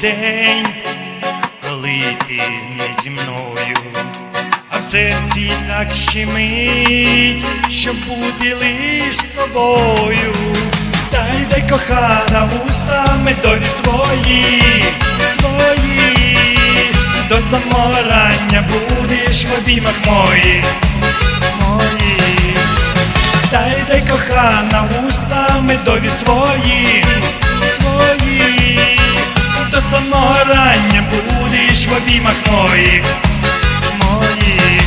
день, коли ти не зі мною, а в серці так щемить, щоб бути лиш з тобою, дай дай кохана вустами долі свої, свої, до заморання будеш в обіймах моїх, моїх, дай дай кохана вустами долі свої до самого рання будеш в обіймах моїх, моїх.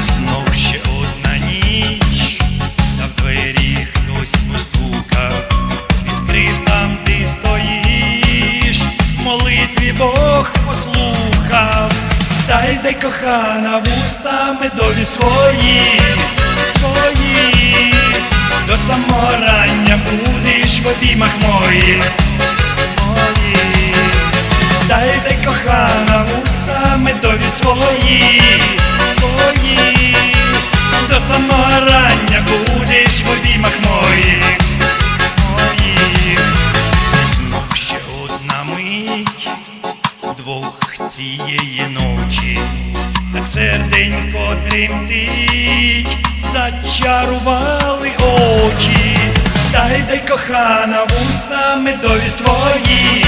Знов ще одна ніч, та в двері хтось постукав, відкрив там ти стоїш, молитві Бог послухав. Дай дай кохана вуста медові свої, свої, до самого рання будеш в обіймах моїх. Дай дай кохана вуста медові свої, свої, до самого рання будеш в обіймах моїх, моїх. Знов ще одна мить двох цієї ночі, так серденько тремтить, зачарували очі, дай дай кохана вуста медові свої,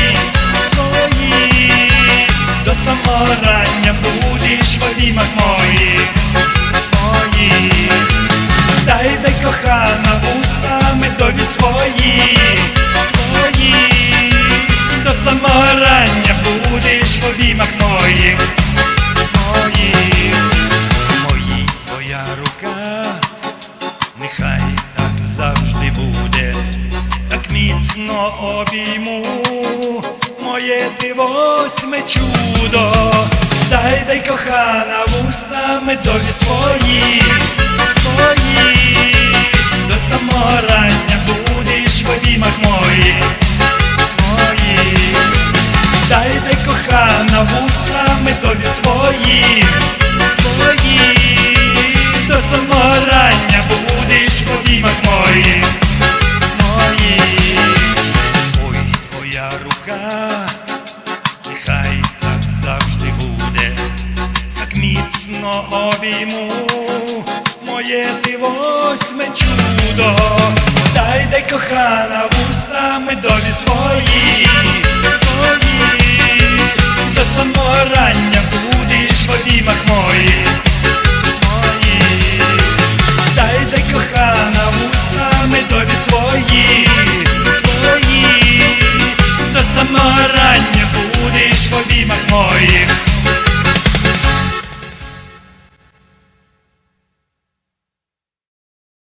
міцно обійму моє ти восьме чудо, дай дай кохана вуста медові свої, свої, до самого рання будеш в обіймах моїх, моїх. Дай дай кохана вуста медові свої, свої, до самого рання нехай так завжди буде, так міцно обійму моє ти восьме чудо, дай дай кохана